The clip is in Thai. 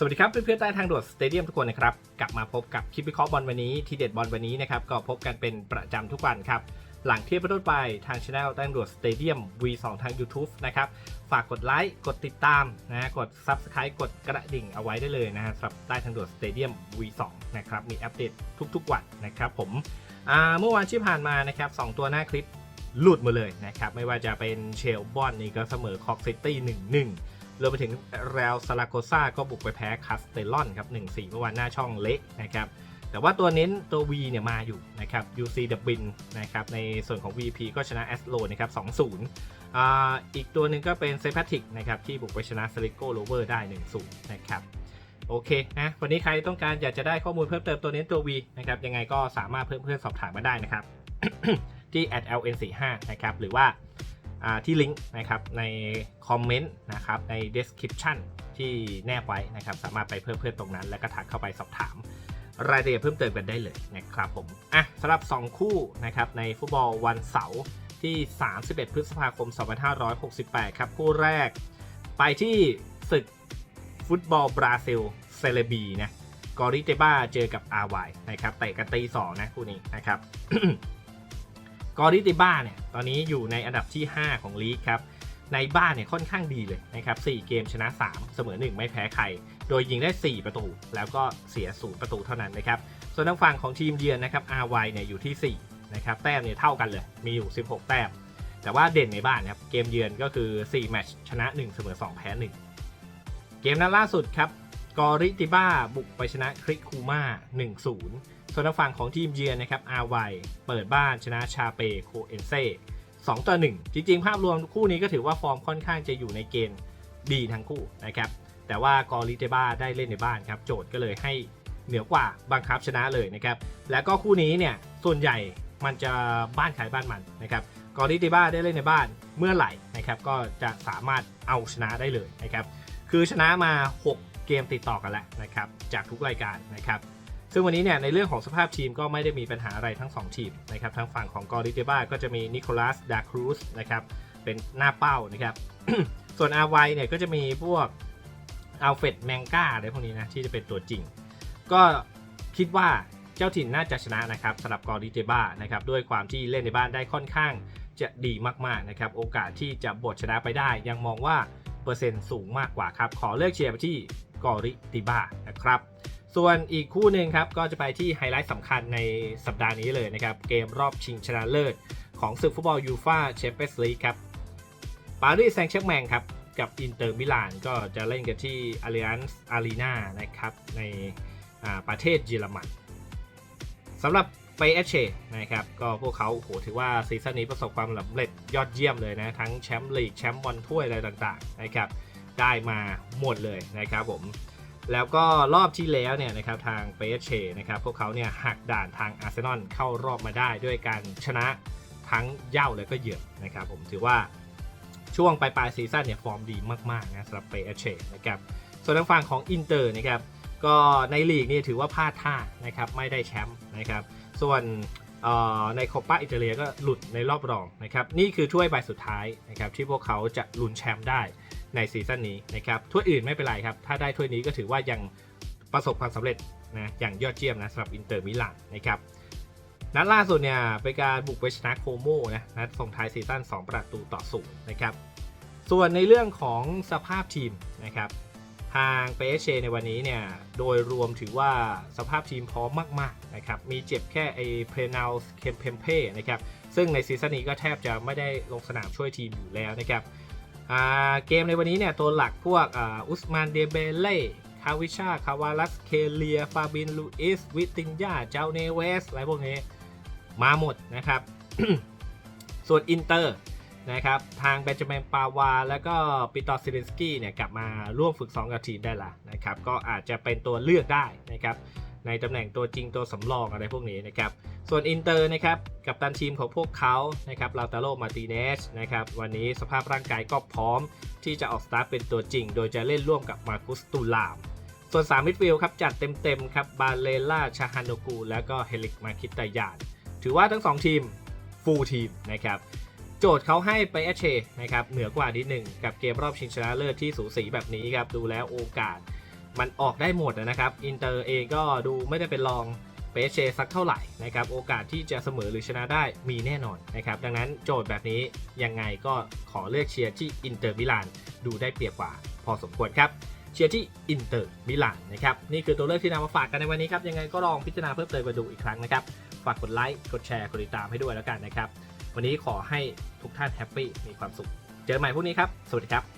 สวัสดีครับเพื่อนๆใต้ทางด่วนสเตเดียมทุกคนนะครับ กลับมาพบกับคลิปวิเคราะห์บอลวันนี้ทีเด็ดบอลวันนี้นะครับก็พบกันเป็นประจำทุกวันครับ หลังเที่ยงเป็นต้นไปทางช anel ใต้ทางด่วนสเตเดียม V2 ทาง YouTube นะครับฝากกดไลค์กดติดตามนะกด Subscribe กดกระดิ่งเอาไว้ได้เลยนะฮะสำหรับใต้ทางด่วนสเตเดียม V2 นะครับมีอัปเดตทุกๆวันนะครับผมเมื่อวานที่ผ่านมานะครับสองตัวหน้าคลิปหลุดหมดเลยนะครับไม่ว่าจะเป็นเชลบอนนี่ก็เสมอคอกซิตี้1-1 รวมไปถึงเรลซาลาโกซาก็บุกไปแพ้คาสเตลอนครับ1-4 เมื่อวานหน้าช่องเละนะครับแต่ว่าตัวเน้นตัว V เนี่ยมาอยู่นะครับ UC ดับบินนะครับในส่วนของ VP ก็ชนะแอสโลนะครับ2-0อ่าอีกตัวหนึ่งก็เป็นเซฟ a ติกนะครับที่บุกไปชนะซลิโกโลเวอร์ได้ 1-0 นะครับโอเคนะวันนี้ใครต้องการอยากจะได้ข้อมูลเพิ่มเติมตัวเน้นตัว V นะครับยังไงก็สามารถเพิ่มเพื่อนสอบถามมาได้นะครับที่ @ln45 นะครับหรือว่า ที่ลิงก์นะครับในคอมเมนต์นะครับใน description ที่แนบไว้นะครับสามารถไปเพิ่มเพื่อนตรงนั้น แล้วก็ทักเข้าไปสอบถาม รายละเอียดเพิ่มเติมกันได้เลยนะครับผมอะสำหรับ 2 คู่นะครับในฟุตบอลวันเสาร์ที่ 31 พฤษภาคม 2568 ครับคู่แรก ไปที่ศึกฟุตบอลบราซิลเซเลบีนะกอริเตบ้าเจอกับอาวายนะครับเตะกันตีสองนะคู่นี้นะครับ กอริติบ้าเนี่ยตอนนี้อยู่ในอันดับที่ 5 ของลีกครับในบ้านเนี่ยค่อนข้างดีเลยนะครับ 4 เกมชนะ 3 เสมอ 1 ไม่แพ้ใคร โดยยิงได้ 4 ประตู แล้วก็เสีย 0 ประตูเท่านั้นนะครับ ส่วนทางฝั่งของทีมเยือนนะครับ RY เนี่ยอยู่ที่ 4 นะครับ แต้มเนี่ยเท่ากันเลย มีอยู่ 16 แต้ม แต่ว่าเด่นในบ้านครับ เกมเยือนก็คือ 4 แมตช์ชนะ 1 เสมอ 2 แพ้ 1 เกมนัดล่าสุดครับ กอริติบ้าบุกไปชนะคริกคูมา1-0 ส่วนทางฝั่งของทีมเยือนนะครับอาไวเปิดบ้านชนะชาเปโคเอนเซ่2ต่อ1จริงๆ ภาพรวมคู่นี้ก็ถือว่าฟอร์มค่อนข้างจะอยู่ในเกณฑ์ดีทั้งคู่นะครับแต่ว่ากอริเตบ้าได้เล่นในบ้านครับโจทย์ก็เลยให้เหนือกว่าบังคับชนะเลยนะครับแล้วก็คู่นี้เนี่ยส่วนใหญ่มันจะบ้านขายบ้านมันนะครับกอริเตบ้าได้เล่นในบ้านเมื่อไหร่นะครับก็จะสามารถเอาชนะได้เลยนะครับคือชนะมา 6 เกมติดต่อกันแล้วนะครับจากทุกรายการนะครับ ซึ่งวันนี้เนี่ยในเรื่องของสภาพทีมก็ไม่ได้มีปัญหาอะไรทั้ง 2 ทีมนะครับทางฝั่งของกอริเตบ้าก็จะมีนิโคลัสดาครูสนะครับเป็นหน้าเป้านะครับ ส่วนอาไวเนี่ยก็จะมีพวกอัลเฟดแมงกาอะไรพวกนี้นะที่จะเป็นตัวจริง ก็คิดว่าเจ้าถิ่นน่าจะชนะนะครับสำหรับกอริเตบ้านะครับด้วยความที่เล่นในบ้านได้ค่อนข้างจะดีมากๆนะครับโอกาสที่จะบดชนะไปได้ ยังมองว่าเปอร์เซ็นต์สูงมากกว่าครับขอเลือกเชียร์ไปที่กอริติบ้านะครับ ส่วนอีกคู่หนึ่งครับก็จะไปที่ไฮไลท์สำคัญในสัปดาห์นี้เลยนะครับ เกมรอบชิงชนะเลิศ ของศึกฟุตบอลยูฟาแชมเปี้ยนส์ลีกครับปารีสแซงต์แชร์แมงครับ กับอินเตอร์มิลานก็จะเล่นกันที่ Allianz Arena นานะครับ ในประเทศเยอรมันสำหรับไปเอชเชนะครับก็พวกเขาโอ้โหถือว่าซีซั่นนี้ประสบความสำเร็จยอดเยี่ยมเลยนะ ทั้งแชมป์ลีกแชมป์บอลถ้วยอะไรต่างๆนะครับได้มาหมดเลยนะครับผม แล้วก็รอบที่แล้วเนี่ยนะครับทางเปเชนะครับพวกเขาเนี่ยหักด่านทางอาร์เซนอลเข้ารอบมาได้ด้วยการชนะทั้งเย่าและก็เหยือนนะครับผมถือว่าช่วงปลายปลายซีซั่นเนี่ยฟอร์มดีมากๆนะสำหรับเปเชนะครับส่วนทางฝั่งของอินเตอร์นะครับก็ในลีกนี่ถือว่าพลาดท่านะครับไม่ได้แชมป์นะครับส่วนในโคปาอิตาเลียก็หลุดในรอบรองนะครับนี่คือถ้วยใบสุดท้ายนะครับที่พวกเขาจะลุ้นแชมป์ได้ ในซีซั่นนี้นะครับถ้วยอื่นไม่เป็นไรครับ ถ้าได้ถ้วยนี้ก็ถือว่ายังประสบความสำเร็จนะอย่างยอดเยี่ยมนะสำหรับอินเตอร์มิลานนะครับนัดล่าสุดเนี่ยเป็นการบุกไปชนะโคโมนะนัดส่งท้ายซีซั่น2 ประตูต่อศูนย์นะครับส่วนในเรื่องของสภาพทีมนะครับทางเปเชในวันนี้เนี่ยโดยรวมถือว่าสภาพทีมพร้อมมากๆนะครับมีเจ็บแค่ไอเพรนาลเคมเพมเป้นะครับซึ่งในซีซั่นนี้ก็แทบจะไม่ได้ลงสนามช่วยทีมอยู่แล้วนะครับ เกมในวันนี้เนี่ยตัวหลักพวกอุสมานเดเบเล่คาวิชา คาวาลัส เคเลีย ฟาบิน ลูอิส วิตินยา เจ้าเนเวส อะไรพวกนี้ มาหมดนะครับ ส่วนอินเตอร์นะครับ ทางเบนจามินปาวา แล้วก็ปิตอซิลินสกี้เนี่ย กลับมาร่วมฝึกซ้อมกับทีมได้ละนะครับ ก็อาจจะเป็นตัวเลือกได้นะครับ ในตำแหน่งตัวจริงตัวสำรองอะไรพวกนี้นะครับ ส่วนอินเตอร์นะครับกับตันทีมของพวกเขานะครับลาตาโลมาติเนสนะครับวันนี้สภาพร่างกายก็พร้อมที่จะออกสตาร์ทเป็นตัวจริง โดยจะเล่นร่วมกับมาคุสตูลาม ส่วน3มิดฟิลด์ครับจัดเต็มๆครับบาเลล่าชาฮานโนกู แล้วก็เฮลิกมาคิตายาน ถือว่าทั้ง 2 ทีมฟูลทีมนะครับโจทย์เขาให้ไปเอชเชนะครับเหนือกว่านิดหนึ่งกับเกมรอบชิงชนะเลิศที่สูสีแบบนี้ครับดูแล้วโอกาส มันออกได้หมดนะครับอินเตอร์เองก็ดูไม่ได้เป็นรอง เปเชสักเท่าไหร่นะครับโอกาสที่จะเสมอหรือชนะได้มีแน่นอนนะครับดังนั้นโจทย์แบบนี้ยังไงก็ขอเลือกเชียร์ที่อินเตอร์มิลานดูได้เปรียบกว่า พอสมควรครับเชียร์ที่อินเตอร์มิลานนะครับนี่คือตัวเลือกที่นำมาฝากกันในวันนี้ครับยังไงก็ลองพิจารณาเพิ่มเติมมาดูอีกครั้งนะครับฝากกดไลค์กดแชร์กดติดตามให้ด้วยแล้วกันนะครับวันนี้ขอให้ทุกท่านแฮปปี้มีความสุข เจอกันใหม่พรุ่งนี้ครับสวัสดีครับ